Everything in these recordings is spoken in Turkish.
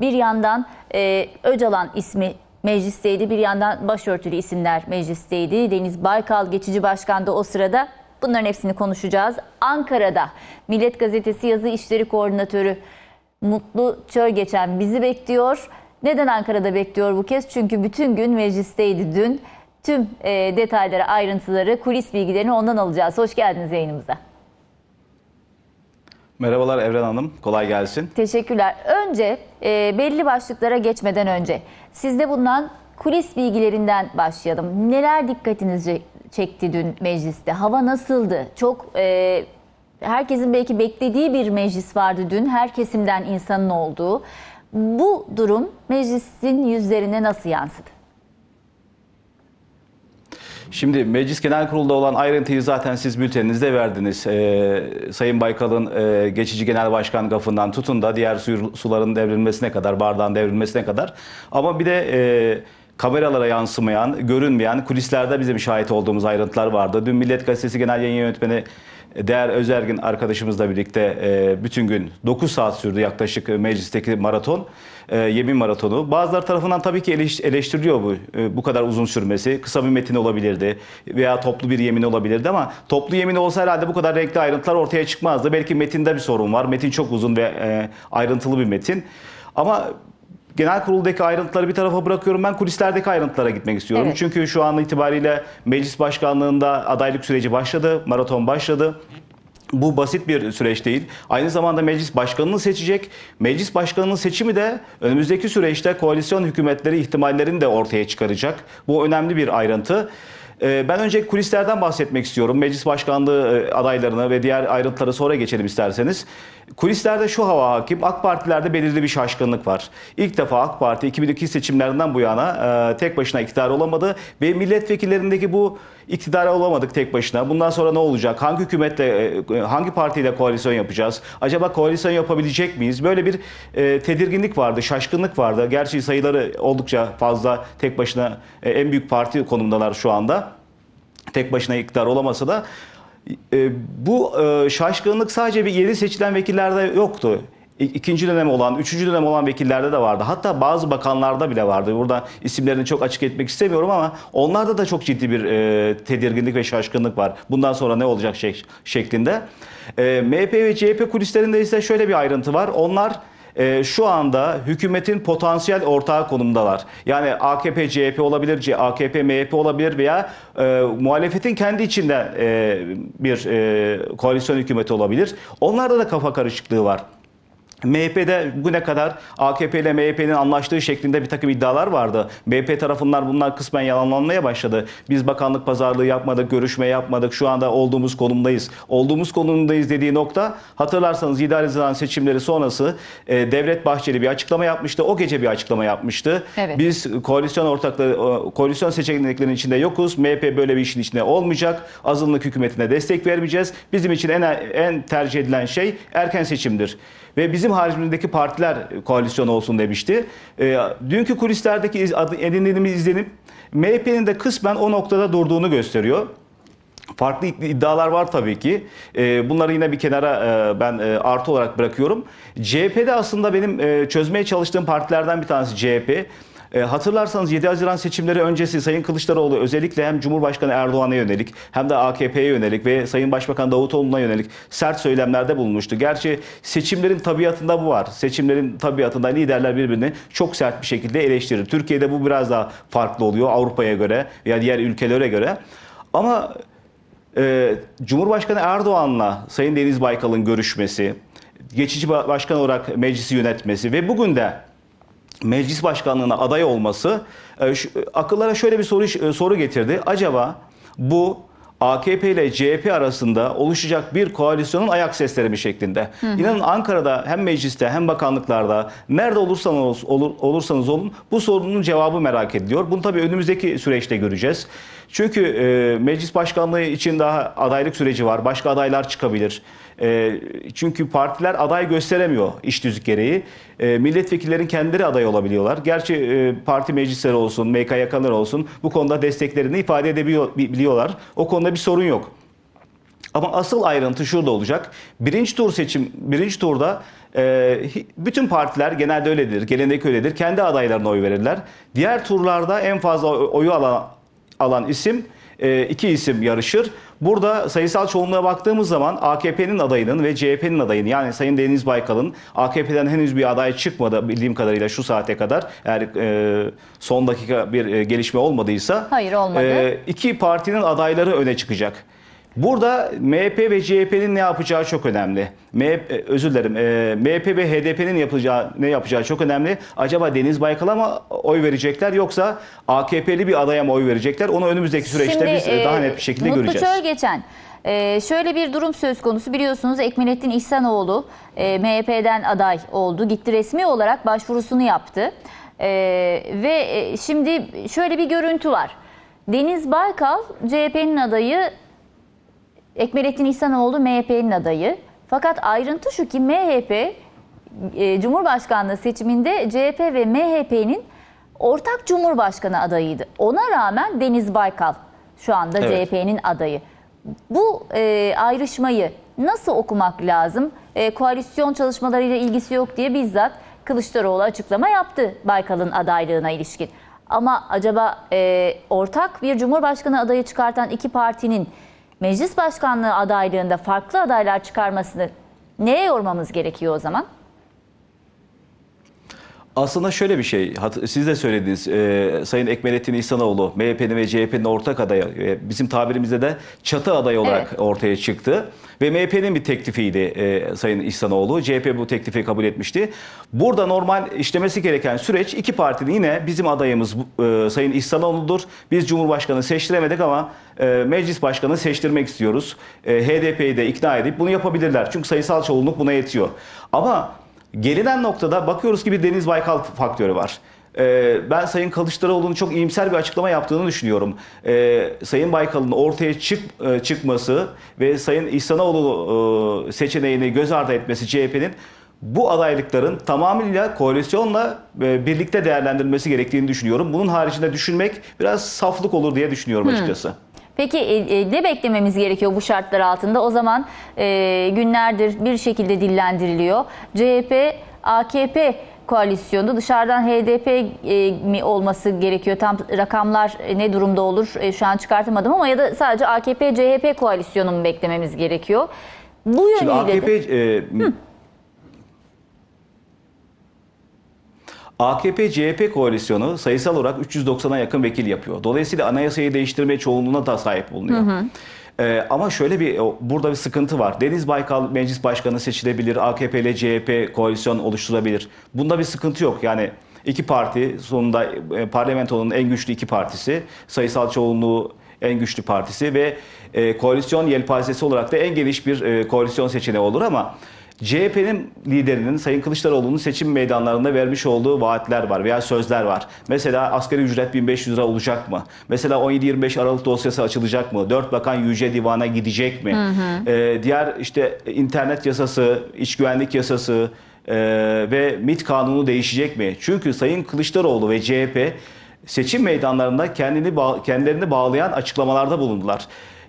Bir yandan e, Öcalan ismi meclisteydi, bir yandan başörtülü isimler meclisteydi. Deniz Baykal geçici başkan da o sırada. Bunların hepsini konuşacağız. Ankara'da Millet Gazetesi Yazı İşleri Koordinatörü Mutlu Çölgeçen bizi bekliyor. Neden Ankara'da bekliyor bu kez? Çünkü bütün gün meclisteydi dün. Tüm e, detayları, ayrıntıları, kulis bilgilerini ondan alacağız. Hoş geldiniz yayınımıza. Merhabalar Evren Hanım, kolay gelsin. Teşekkürler. Önce e, belli başlıklara geçmeden önce sizde bulunan kulis bilgilerinden başlayalım. Neler dikkatinizi çekti dün mecliste? Hava nasıldı? Çok e, herkesin belki beklediği bir meclis vardı dün. Her kesimden insanın olduğu. Bu durum meclisin yüzlerine nasıl yansıdı? Şimdi Meclis Genel Kurulu'da olan ayrıntıyı zaten siz bülteninizde verdiniz. Ee, Sayın Baykal'ın e, geçici genel başkan gafından tutun da diğer su, suların devrilmesine kadar, bardağın devrilmesine kadar. Ama bir de e, kameralara yansımayan, görünmeyen kulislerde bizim şahit olduğumuz ayrıntılar vardı. Dün Millet Gazetesi Genel Yayın Yönetmeni Değer Özergin arkadaşımızla birlikte e, bütün gün 9 saat sürdü yaklaşık meclisteki maraton, e, yemin maratonu. Bazıları tarafından tabii ki eleş- eleştiriliyor bu e, bu kadar uzun sürmesi. Kısa bir metin olabilirdi veya toplu bir yemin olabilirdi ama toplu yemin olsa herhalde bu kadar renkli ayrıntılar ortaya çıkmazdı. Belki metinde bir sorun var. Metin çok uzun ve e, ayrıntılı bir metin. Ama Genel kuruldaki ayrıntıları bir tarafa bırakıyorum. Ben kulislerdeki ayrıntılara gitmek istiyorum. Evet. Çünkü şu an itibariyle meclis başkanlığında adaylık süreci başladı. Maraton başladı. Bu basit bir süreç değil. Aynı zamanda meclis başkanını seçecek. Meclis başkanının seçimi de önümüzdeki süreçte koalisyon hükümetleri ihtimallerini de ortaya çıkaracak. Bu önemli bir ayrıntı. Ee, Ben önce kulislerden bahsetmek istiyorum. Meclis başkanlığı e, adaylarını ve diğer ayrıntılara sonra geçelim isterseniz. Kulislerde şu hava hakim. AK Partilerde belirli bir şaşkınlık var. İlk defa AK Parti 2002 seçimlerinden bu yana e, tek başına iktidar olamadı ve milletvekillerindeki bu iktidara olamadık tek başına. Bundan sonra ne olacak? Hangi hükümetle, e, hangi partiyle koalisyon yapacağız? Acaba koalisyon yapabilecek miyiz? Böyle bir e, tedirginlik vardı, şaşkınlık vardı. Gerçi sayıları oldukça fazla tek başına e, en büyük parti konumdalar şu anda tek başına iktidar olamasa da e, bu e, şaşkınlık sadece bir yeni seçilen vekillerde yoktu. İkinci dönem olan, üçüncü dönem olan vekillerde de vardı. Hatta bazı bakanlarda bile vardı. Burada isimlerini çok açık etmek istemiyorum ama onlarda da çok ciddi bir e, tedirginlik ve şaşkınlık var. Bundan sonra ne olacak şek- şeklinde. E, MHP ve CHP kulislerinde ise şöyle bir ayrıntı var. Onlar e, şu anda hükümetin potansiyel ortağı konumdalar. Yani AKP, CHP olabilir, AKP, MHP olabilir veya e, muhalefetin kendi içinde e, bir e, koalisyon hükümeti olabilir. Onlarda da kafa karışıklığı var. MHP'de bugüne kadar AKP ile MHP'nin anlaştığı şeklinde bir takım iddialar vardı. MHP tarafından bunlar kısmen yalanlanmaya başladı. Biz bakanlık pazarlığı yapmadık, görüşme yapmadık. Şu anda olduğumuz konumdayız. Olduğumuz konumdayız dediği nokta hatırlarsanız 7 Haziran seçimleri sonrası e, Devlet Bahçeli bir açıklama yapmıştı. O gece bir açıklama yapmıştı. Evet. Biz koalisyon ortakları, koalisyon seçeneklerinin içinde yokuz. MHP böyle bir işin içinde olmayacak. Azınlık hükümetine destek vermeyeceğiz. Bizim için en en tercih edilen şey erken seçimdir. Ve bizim haricindeki partiler koalisyon olsun demişti. E, dünkü kulislerdeki iz- edindiğimiz izlenim MHP'nin de kısmen o noktada durduğunu gösteriyor. Farklı iddialar var tabii ki. Ee, Bunları yine bir kenara e, ben e, artı olarak bırakıyorum. CHP'de aslında benim e, çözmeye çalıştığım partilerden bir tanesi CHP. E, Hatırlarsanız 7 Haziran seçimleri öncesi Sayın Kılıçdaroğlu özellikle hem Cumhurbaşkanı Erdoğan'a yönelik hem de AKP'ye yönelik ve Sayın Başbakan Davutoğlu'na yönelik sert söylemlerde bulunmuştu. Gerçi seçimlerin tabiatında bu var. Seçimlerin tabiatında liderler birbirini çok sert bir şekilde eleştirir. Türkiye'de bu biraz daha farklı oluyor Avrupa'ya göre veya diğer ülkelere göre. Ama ee, Cumhurbaşkanı Erdoğan'la Sayın Deniz Baykal'ın görüşmesi, geçici ba- başkan olarak meclisi yönetmesi ve bugün de meclis başkanlığına aday olması e, şu- akıllara şöyle bir soru e, soru getirdi. Acaba bu AKP ile CHP arasında oluşacak bir koalisyonun ayak sesleri mi şeklinde? İnanın Ankara'da hem mecliste hem bakanlıklarda nerede olursanız olur, olursanız olun bu sorunun cevabı merak ediliyor. Bunu tabii önümüzdeki süreçte göreceğiz. Çünkü e, meclis başkanlığı için daha adaylık süreci var. Başka adaylar çıkabilir. E, çünkü partiler aday gösteremiyor iş tüzük gereği. E, milletvekillerin kendileri aday olabiliyorlar. Gerçi e, parti meclisleri olsun, MKYK'lar olsun bu konuda desteklerini ifade edebiliyorlar. O konuda bir sorun yok. Ama asıl ayrıntı şurada olacak. Birinci tur seçim, birinci turda e, bütün partiler genelde öyledir, gelenek öyledir. Kendi adaylarına oy verirler. Diğer turlarda en fazla oy- oyu alan, alan isim iki isim yarışır. Burada sayısal çoğunluğa baktığımız zaman AKP'nin adayının ve CHP'nin adayının yani Sayın Deniz Baykal'ın AKP'den henüz bir aday çıkmadı bildiğim kadarıyla şu saate kadar eğer e, son dakika bir e, gelişme olmadıysa Hayır, olmadı. e, iki partinin adayları öne çıkacak. Burada MHP ve CHP'nin ne yapacağı çok önemli. MHP, e, özür dilerim. e, MHP ve HDP'nin yapacağı ne yapacağı çok önemli. Acaba Deniz Baykal'a mı oy verecekler yoksa AKP'li bir adaya mı oy verecekler? Onu önümüzdeki süreçte biz e, daha e, net bir şekilde Mutlu göreceğiz. Çölgeçen, e, şöyle bir durum söz konusu biliyorsunuz Ekmelettin İhsanoğlu e, MHP'den aday oldu. Gitti resmi olarak başvurusunu yaptı. E, ve e, şimdi şöyle bir görüntü var. Deniz Baykal CHP'nin adayı, Ekmelettin İhsanoğlu MHP'nin adayı. Fakat ayrıntı şu ki MHP e, Cumhurbaşkanlığı seçiminde CHP ve MHP'nin ortak Cumhurbaşkanı adayıydı. Ona rağmen Deniz Baykal şu anda Evet. CHP'nin adayı. Bu e, ayrışmayı nasıl okumak lazım? E, koalisyon çalışmalarıyla ilgisi yok diye bizzat Kılıçdaroğlu açıklama yaptı Baykal'ın adaylığına ilişkin. Ama acaba e, ortak bir Cumhurbaşkanı adayı çıkartan iki partinin meclis başkanlığı adaylığında farklı adaylar çıkarmasını neye yormamız gerekiyor o zaman? Aslında şöyle bir şey, siz de söylediniz e, Sayın Ekmelettin İhsanoğlu MHP'nin ve CHP'nin ortak adayı, e, bizim tabirimizde de çatı adayı olarak Evet. ortaya çıktı. Ve MHP'nin bir teklifiydi e, Sayın İhsanoğlu, CHP bu teklifi kabul etmişti. Burada normal işlemesi gereken süreç iki partinin yine bizim adayımız e, Sayın İhsanoğlu'dur. Biz Cumhurbaşkanı seçtiremedik ama e, meclis başkanı seçtirmek istiyoruz. E, HDP'yi de ikna edip bunu yapabilirler. Çünkü sayısal çoğunluk buna yetiyor. Ama Gelinen noktada bakıyoruz ki bir Deniz Baykal faktörü var. Ee, ben Sayın Kılıçdaroğlu'nun çok iyimser bir açıklama yaptığını düşünüyorum. Ee, Sayın Baykal'ın ortaya çık e, çıkması ve Sayın İhsanoğlu e, seçeneğini göz ardı etmesi CHP'nin bu adaylıkların tamamıyla koalisyonla e, birlikte değerlendirilmesi gerektiğini düşünüyorum. Bunun haricinde düşünmek biraz saflık olur diye düşünüyorum açıkçası. Peki e, e, ne beklememiz gerekiyor bu şartlar altında? O zaman e, günlerdir bir şekilde dillendiriliyor. CHP, AKP koalisyonu dışarıdan HDP e, mi olması gerekiyor? Tam rakamlar e, ne durumda olur? E, şu an çıkartamadım ama ya da sadece AKP, CHP koalisyonu mu beklememiz gerekiyor? Bu Şimdi yönüyle AKP de- e, CHP koalisyonu sayısal olarak 390'a yakın vekil yapıyor. Dolayısıyla anayasayı değiştirme çoğunluğuna da sahip bulunuyor. E, ama şöyle bir burada bir sıkıntı var. Deniz Baykal meclis başkanı seçilebilir, AKP ile CHP koalisyon oluşturabilir. Bunda bir sıkıntı yok. Yani iki parti sonunda e, parlamentonun en güçlü iki partisi, sayısal çoğunluğu en güçlü partisi ve e, koalisyon yelpazesi olarak da en geniş bir e, koalisyon seçeneği olur ama CHP'nin liderinin Sayın Kılıçdaroğlu'nun seçim meydanlarında vermiş olduğu vaatler var veya sözler var. Mesela asgari ücret 1500 lira olacak mı? Mesela 17-25 Aralık dosyası açılacak mı? 4 bakan Yüce Divan'a gidecek mi? Ee, diğer işte internet yasası, iç güvenlik yasası e, ve MİT kanunu değişecek mi? Çünkü Sayın Kılıçdaroğlu ve CHP seçim meydanlarında kendini kendilerini bağlayan açıklamalarda bulundular.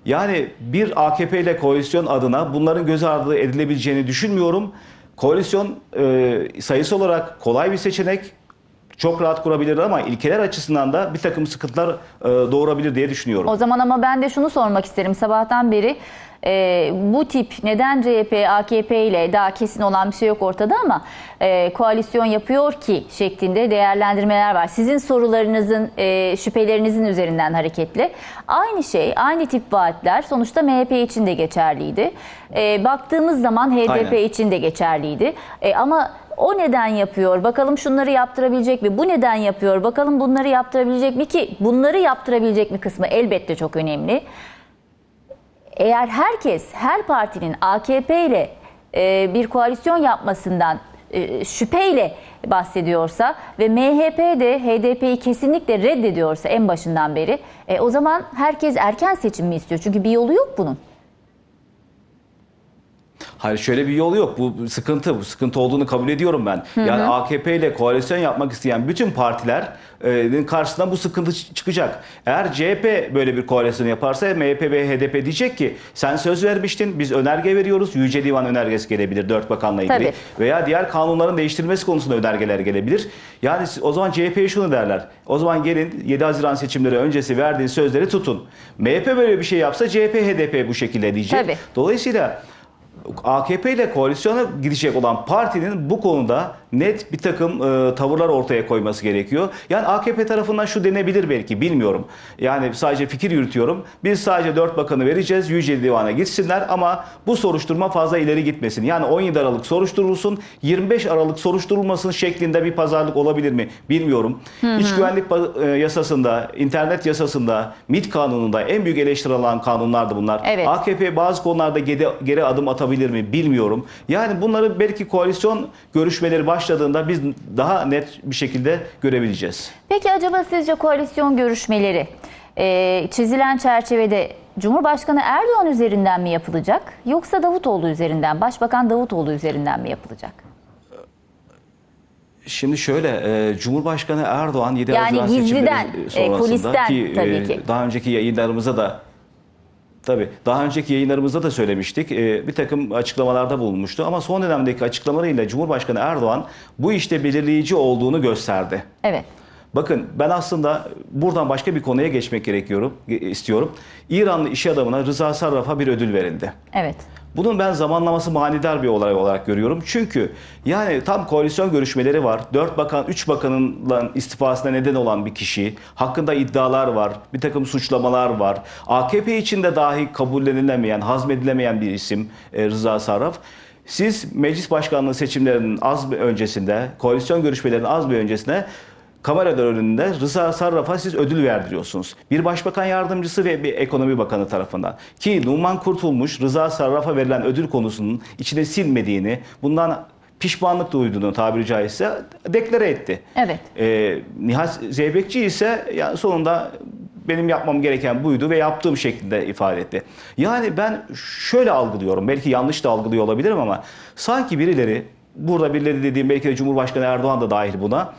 Yani bir AKP ile koalisyon adına bunların göz ardı edilebileceğini düşünmüyorum. Koalisyon e, sayısı olarak kolay bir seçenek. Çok rahat kurabilir ama ilkeler açısından da bir takım sıkıntılar e, doğurabilir diye düşünüyorum. O zaman ama ben de şunu sormak isterim. Sabahtan beri e, bu tip neden CHP, AKP ile daha kesin olan bir şey yok ortada ama e, koalisyon yapıyor ki şeklinde değerlendirmeler var. Sizin sorularınızın, e, şüphelerinizin üzerinden hareketli. Aynı şey, aynı tip vaatler sonuçta MHP için de geçerliydi. E, baktığımız zaman HDP Aynen. için de geçerliydi. E, ama o neden yapıyor? Bakalım şunları yaptırabilecek mi? Bu neden yapıyor? Bakalım bunları yaptırabilecek mi ki bunları yaptırabilecek mi kısmı elbette çok önemli. Eğer herkes, her partinin AKP ile e, bir koalisyon yapmasından e, şüpheyle bahsediyorsa ve MHP de HDP'yi kesinlikle reddediyorsa en başından beri e, o zaman herkes erken seçim mi istiyor? Çünkü bir yolu yok bunun. Hayır şöyle bir yol yok. Bu sıkıntı. Bu sıkıntı olduğunu kabul ediyorum ben. Yani AKP ile koalisyon yapmak isteyen bütün partilerin karşısına bu sıkıntı çı- çıkacak. Eğer CHP böyle bir koalisyon yaparsa MHP ve HDP diyecek ki sen söz vermiştin biz önerge veriyoruz. Yüce Divan önergesi gelebilir dört bakanla ilgili. Tabii. Veya diğer kanunların değiştirilmesi konusunda önergeler gelebilir. Yani o zaman CHP'ye şunu derler. O zaman gelin 7 Haziran seçimleri öncesi verdiğiniz sözleri tutun. MHP böyle bir şey yapsa CHP, HDP bu şekilde diyecek. Tabii. Dolayısıyla AKP ile koalisyona gidecek olan partinin bu konuda net bir takım e, tavırlar ortaya koyması gerekiyor. Yani AKP tarafından şu denebilir belki bilmiyorum. Yani sadece fikir yürütüyorum. Biz sadece 4 bakanı vereceğiz. Yüce Divan'a gitsinler ama bu soruşturma fazla ileri gitmesin. Yani 17 Aralık soruşturulsun. 25 Aralık soruşturulmasın şeklinde bir pazarlık olabilir mi? Bilmiyorum. İç güvenlik e, yasasında, internet yasasında, MİT kanununda en büyük eleştiri alan kanunlardı bunlar. Evet. AKP bazı konularda geri, geri adım atabilir mi bilmiyorum. Yani bunları belki koalisyon görüşmeleri başladığında biz daha net bir şekilde görebileceğiz. Peki acaba sizce koalisyon görüşmeleri e, çizilen çerçevede Cumhurbaşkanı Erdoğan üzerinden mi yapılacak yoksa Davutoğlu üzerinden, Başbakan Davutoğlu üzerinden mi yapılacak? Şimdi şöyle, e, Cumhurbaşkanı Erdoğan 7 Yani Haziran gizliden, seçimleri e, sonrasında kulisten ki, tabii e, ki. daha önceki yayınlarımızda da Tabii daha önceki yayınlarımızda da söylemiştik. E, bir takım açıklamalarda bulunmuştu ama son dönemdeki açıklamalarıyla Cumhurbaşkanı Erdoğan bu işte belirleyici olduğunu gösterdi. Evet. Bakın ben aslında buradan başka bir konuya geçmek gerekiyorum istiyorum. İranlı iş adamına Rıza Sarraf'a bir ödül verildi. Evet. Bunun ben zamanlaması manidar bir olay olarak görüyorum. Çünkü yani tam koalisyon görüşmeleri var. 4 bakan, 3 bakanın istifasına neden olan bir kişi. Hakkında iddialar var. Bir takım suçlamalar var. AKP içinde dahi kabullenilemeyen, hazmedilemeyen bir isim e, Rıza Sarraf. Siz meclis başkanlığı seçimlerinin az bir öncesinde, koalisyon görüşmelerinin az bir öncesine kameralar önünde Rıza Sarraf'a siz ödül verdiriyorsunuz. Bir başbakan yardımcısı ve bir ekonomi bakanı tarafından. Ki Numan Kurtulmuş Rıza Sarraf'a verilen ödül konusunun içine silmediğini, bundan pişmanlık duyduğunu tabiri caizse deklare etti. Evet. Ee, Nihat Zeybekçi ise yani sonunda benim yapmam gereken buydu ve yaptığım şeklinde ifade etti. Yani ben şöyle algılıyorum. Belki yanlış da algılıyor olabilirim ama sanki birileri burada birileri dediğim belki de Cumhurbaşkanı Erdoğan da dahil buna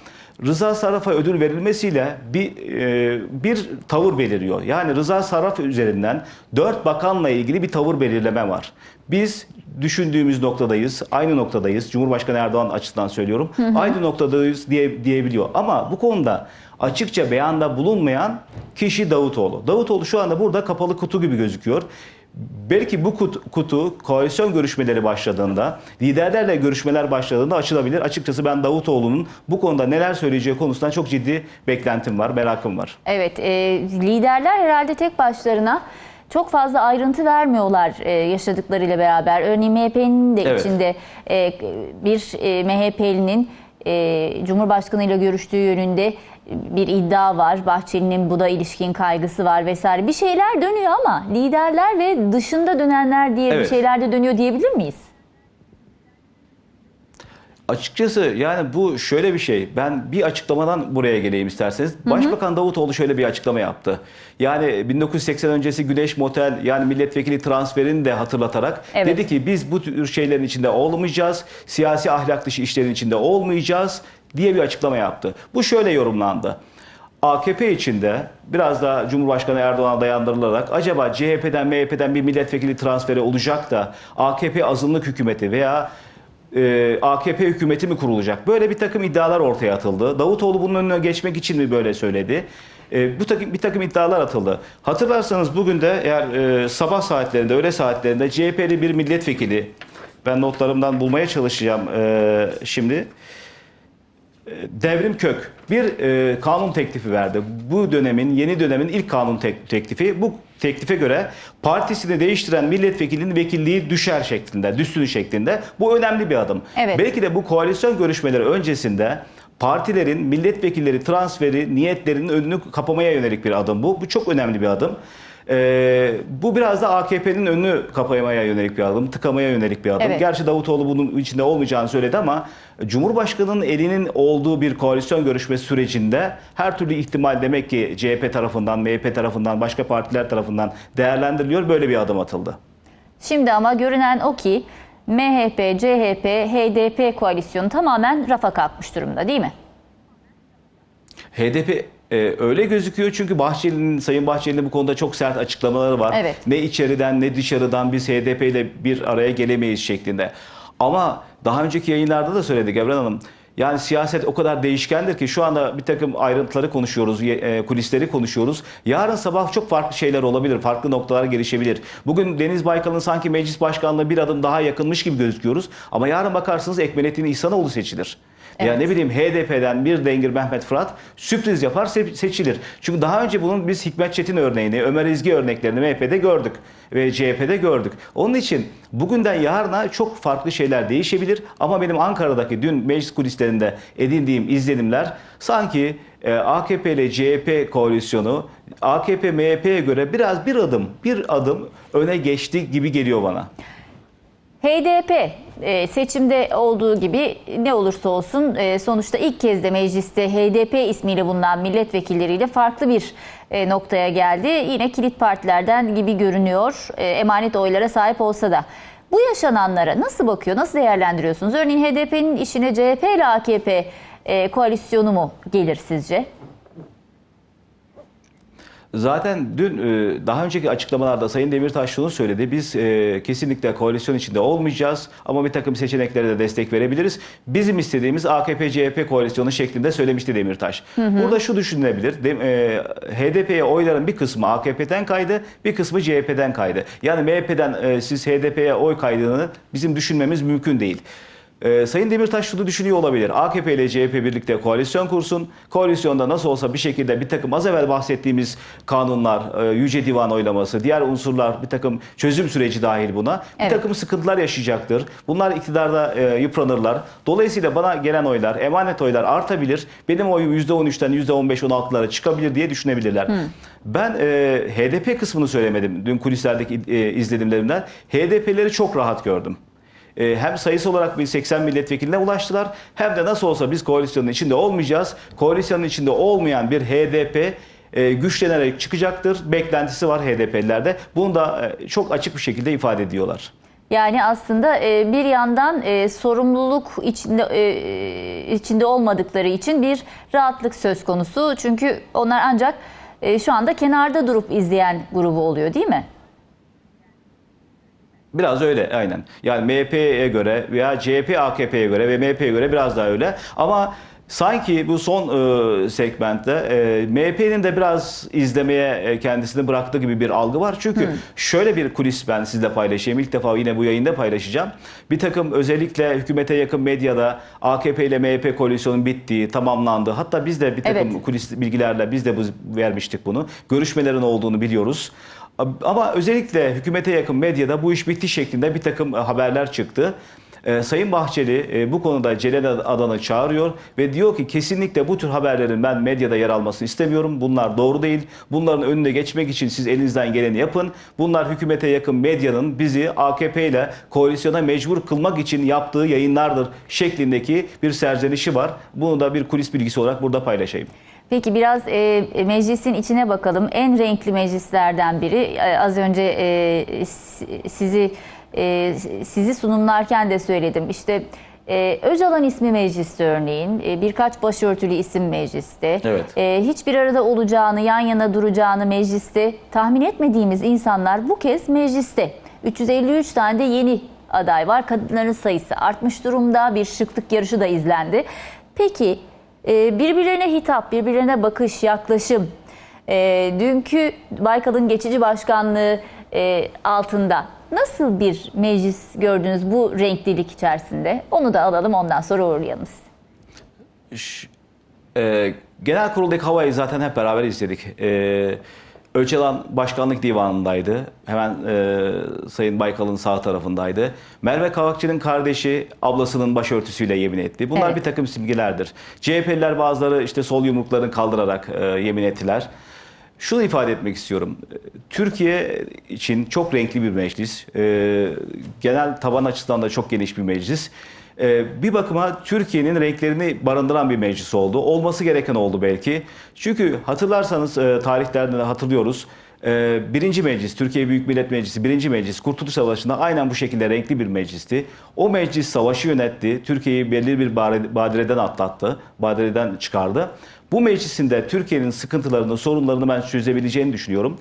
Rıza Sarraf'a ödül verilmesiyle bir e, bir tavır beliriyor. Yani Rıza Sarraf üzerinden dört bakanla ilgili bir tavır belirleme var. Biz düşündüğümüz noktadayız, aynı noktadayız. Cumhurbaşkanı Erdoğan açısından söylüyorum. Aynı noktadayız diye diyebiliyor. Ama bu konuda açıkça beyanda bulunmayan kişi Davutoğlu. Davutoğlu şu anda burada kapalı kutu gibi gözüküyor. Belki bu kutu, koalisyon görüşmeleri başladığında, liderlerle görüşmeler başladığında açılabilir. Açıkçası ben Davutoğlu'nun bu konuda neler söyleyeceği konusundan çok ciddi beklentim var, merakım var. Evet, e, liderler herhalde tek başlarına çok fazla ayrıntı vermiyorlar e, yaşadıklarıyla beraber. Örneğin MHP'nin de Evet. içinde e, bir e, MHP'linin e, Cumhurbaşkanı ile görüştüğü yönünde bir iddia var. Bahçeli'nin bu da ilişkin kaygısı var vesaire. Bir şeyler dönüyor ama liderler ve dışında dönenler diye bir Evet. şeyler de dönüyor diyebilir miyiz? Açıkçası yani bu şöyle bir şey. Ben bir açıklamadan buraya geleyim isterseniz. Başbakan Davutoğlu şöyle bir açıklama yaptı. Yani 1980 öncesi Güneş Motel yani milletvekili transferini de hatırlatarak Evet. dedi ki biz bu tür şeylerin içinde olmayacağız. Siyasi ahlak dışı işlerin içinde olmayacağız diye bir açıklama yaptı. Bu şöyle yorumlandı. AKP içinde biraz da Cumhurbaşkanı Erdoğan'a dayandırılarak acaba CHP'den MHP'den bir milletvekili transferi olacak da AKP azınlık hükümeti veya e, AKP hükümeti mi kurulacak? Böyle bir takım iddialar ortaya atıldı. Davutoğlu bunun önüne geçmek için mi böyle söyledi? E, bu takım bir takım iddialar atıldı. Hatırlarsanız bugün de eğer e, sabah saatlerinde, öğle saatlerinde CHP'li bir milletvekili ben notlarımdan bulmaya çalışacağım e, şimdi. Devrim Kök bir e, kanun teklifi verdi. Bu dönemin, yeni dönemin ilk kanun tek- teklifi. Bu teklife göre partisini değiştiren milletvekilinin vekilliği düşer şeklinde, düşsün şeklinde. Bu önemli bir adım. Evet. Belki de bu koalisyon görüşmeleri öncesinde partilerin milletvekilleri transferi niyetlerinin önünü kapamaya yönelik bir adım bu. Bu çok önemli bir adım. Ee, bu biraz da AKP'nin önünü kapamaya yönelik bir adım, tıkamaya yönelik bir adım. Evet. Gerçi Davutoğlu bunun içinde olmayacağını söyledi ama Cumhurbaşkanı'nın elinin olduğu bir koalisyon görüşmesi sürecinde her türlü ihtimal demek ki CHP tarafından, MHP tarafından, başka partiler tarafından değerlendiriliyor. Böyle bir adım atıldı. Şimdi ama görünen o ki MHP, CHP, HDP koalisyonu tamamen rafa kalkmış durumda değil mi? HDP e, öyle gözüküyor çünkü Bahçeli'nin Sayın Bahçeli'nin bu konuda çok sert açıklamaları var. Evet. Ne içeriden ne dışarıdan biz HDP ile bir araya gelemeyiz şeklinde. Ama daha önceki yayınlarda da söyledik Evren Hanım. Yani siyaset o kadar değişkendir ki şu anda bir takım ayrıntıları konuşuyoruz, e, kulisleri konuşuyoruz. Yarın sabah çok farklı şeyler olabilir, farklı noktalar gelişebilir. Bugün Deniz Baykal'ın sanki meclis başkanlığı bir adım daha yakınmış gibi gözüküyoruz. Ama yarın bakarsınız Ekmelettin İhsanoğlu seçilir. Ya Evet. ne bileyim HDP'den bir Dengir Mehmet Fırat sürpriz yapar se- seçilir. Çünkü daha önce bunun biz Hikmet Çetin örneğini, Ömer İzgi örneklerini MHP'de gördük ve CHP'de gördük. Onun için bugünden yarına çok farklı şeyler değişebilir ama benim Ankara'daki dün meclis kulislerinde edindiğim izlenimler sanki e, AKP ile CHP koalisyonu AKP MHP'ye göre biraz bir adım bir adım öne geçti gibi geliyor bana. HDP e, seçimde olduğu gibi ne olursa olsun e, sonuçta ilk kez de mecliste HDP ismiyle bulunan milletvekilleriyle farklı bir e, noktaya geldi. Yine kilit partilerden gibi görünüyor emanet oylara sahip olsa da. Bu yaşananlara nasıl bakıyor, nasıl değerlendiriyorsunuz? Örneğin HDP'nin işine CHP ile AKP koalisyonu mu gelir sizce? Zaten dün e, daha önceki açıklamalarda Sayın Demirtaş şunu söyledi. Biz e, kesinlikle koalisyon içinde olmayacağız ama bir takım seçeneklere de destek verebiliriz. Bizim istediğimiz AKP-CHP koalisyonu şeklinde söylemişti Demirtaş. Burada şu düşünülebilir. E, HDP'ye oyların bir kısmı AKP'den kaydı, bir kısmı CHP'den kaydı. Yani MHP'den siz HDP'ye oy kaydığını bizim düşünmemiz mümkün değil. Ee, Sayın Demirtaş şunu düşünüyor olabilir. AKP ile CHP birlikte koalisyon kursun. Koalisyonda nasıl olsa bir şekilde bir takım az evvel bahsettiğimiz kanunlar, e, Yüce Divan oylaması, diğer unsurlar bir takım çözüm süreci dahil buna. Evet. Bir takım sıkıntılar yaşayacaktır. Bunlar iktidarda e, yıpranırlar. Dolayısıyla bana gelen oylar, emanet oylar artabilir. Benim oyum %13'ten %15-16'lara çıkabilir diye düşünebilirler. Ben e, HDP kısmını söylemedim dün kulislerdeki e, izlenimlerimden. HDP'leri çok rahat gördüm. E, hem sayısı olarak bir 80 milletvekiline ulaştılar hem de nasıl olsa biz koalisyonun içinde olmayacağız. Koalisyonun içinde olmayan bir HDP e, güçlenerek çıkacaktır. Beklentisi var HDP'lilerde. Bunu da e, çok açık bir şekilde ifade ediyorlar. Yani aslında e, bir yandan sorumluluk içinde içinde olmadıkları için bir rahatlık söz konusu. Çünkü onlar ancak şu anda kenarda durup izleyen grubu oluyor değil mi? Biraz öyle aynen. Yani MHP'ye göre veya CHP AKP'ye göre ve MHP'ye göre biraz daha öyle. Ama sanki bu son e, segmentte e, MHP'nin de biraz izlemeye e, kendisini bıraktığı gibi bir algı var. Çünkü şöyle bir kulis ben sizle paylaşayım. İlk defa yine bu yayında paylaşacağım. Bir takım özellikle hükümete yakın medyada AKP ile MHP koalisyonun bittiği, tamamlandığı. Hatta biz de bir takım Evet. kulis bilgilerle biz de bu, vermiştik bunu. Görüşmelerin olduğunu biliyoruz. Ama özellikle hükümete yakın medyada bu iş bitti şeklinde bir takım e, haberler çıktı. Ee, Sayın Bahçeli e, bu konuda Celal Adan'ı çağırıyor ve diyor ki kesinlikle bu tür haberlerin ben medyada yer almasını istemiyorum. Bunlar doğru değil. Bunların önüne geçmek için siz elinizden geleni yapın. Bunlar hükümete yakın medyanın bizi AKP ile koalisyona mecbur kılmak için yaptığı yayınlardır şeklindeki bir serzenişi var. Bunu da bir kulis bilgisi olarak burada paylaşayım. Peki biraz e, meclisin içine bakalım. En renkli meclislerden biri. E, az önce e, si- sizi e, sizi sunumlarken de söyledim. İşte e, Öcalan ismi mecliste örneğin. E, birkaç başörtülü isim mecliste. Evet. E, hiçbir arada olacağını, yan yana duracağını mecliste tahmin etmediğimiz insanlar bu kez mecliste. 353 tane de yeni aday var. Kadınların sayısı artmış durumda. Bir şıklık yarışı da izlendi. Peki e, birbirlerine hitap, birbirlerine bakış, yaklaşım. E, dünkü Baykal'ın geçici başkanlığı e, altında nasıl bir meclis gördünüz bu renklilik içerisinde? Onu da alalım ondan sonra uğurlayalım sizi. E, genel kuruldaki havayı zaten hep beraber izledik. E, Öcalan başkanlık divanındaydı. Hemen e, Sayın Baykal'ın sağ tarafındaydı. Merve Kavakçı'nın kardeşi ablasının başörtüsüyle yemin etti. Bunlar Evet. bir takım simgelerdir. CHP'liler bazıları işte sol yumruklarını kaldırarak e, yemin ettiler. Şunu ifade etmek istiyorum. Türkiye için çok renkli bir meclis. Ee, genel taban açısından da çok geniş bir meclis. Ee, bir bakıma Türkiye'nin renklerini barındıran bir meclis oldu. Olması gereken oldu belki. Çünkü hatırlarsanız e, tarihlerden de hatırlıyoruz. Ee, birinci meclis, Türkiye Büyük Millet Meclisi, birinci meclis Kurtuluş Savaşı'nda aynen bu şekilde renkli bir meclisti. O meclis savaşı yönetti, Türkiye'yi belli bir badireden atlattı, badireden çıkardı. Bu meclisinde Türkiye'nin sıkıntılarını, sorunlarını ben çözebileceğini düşünüyorum.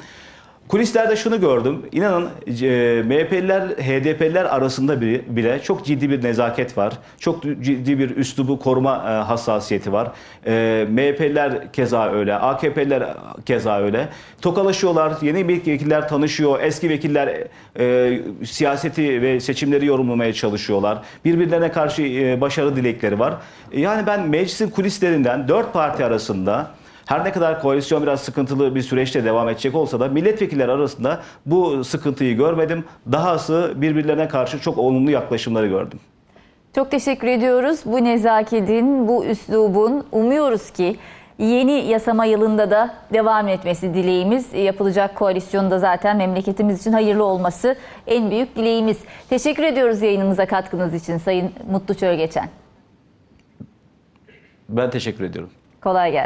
Kulislerde şunu gördüm. İnanın e, MHP'liler, HDP'liler arasında bile, çok ciddi bir nezaket var. Çok ciddi bir üslubu koruma e, hassasiyeti var. E, MHP'liler keza öyle, AKP'liler keza öyle. Tokalaşıyorlar, yeni vekiller tanışıyor, eski vekiller e, siyaseti ve seçimleri yorumlamaya çalışıyorlar. Birbirlerine karşı e, başarı dilekleri var. Yani ben meclisin kulislerinden dört parti arasında her ne kadar koalisyon biraz sıkıntılı bir süreçte devam edecek olsa da milletvekilleri arasında bu sıkıntıyı görmedim. Dahası birbirlerine karşı çok olumlu yaklaşımları gördüm. Çok teşekkür ediyoruz. Bu nezaketin, bu üslubun umuyoruz ki yeni yasama yılında da devam etmesi dileğimiz. Yapılacak koalisyonda zaten memleketimiz için hayırlı olması en büyük dileğimiz. Teşekkür ediyoruz yayınımıza katkınız için Sayın Mutlu Çölgeçen. Ben teşekkür ediyorum. Kolay gelsin.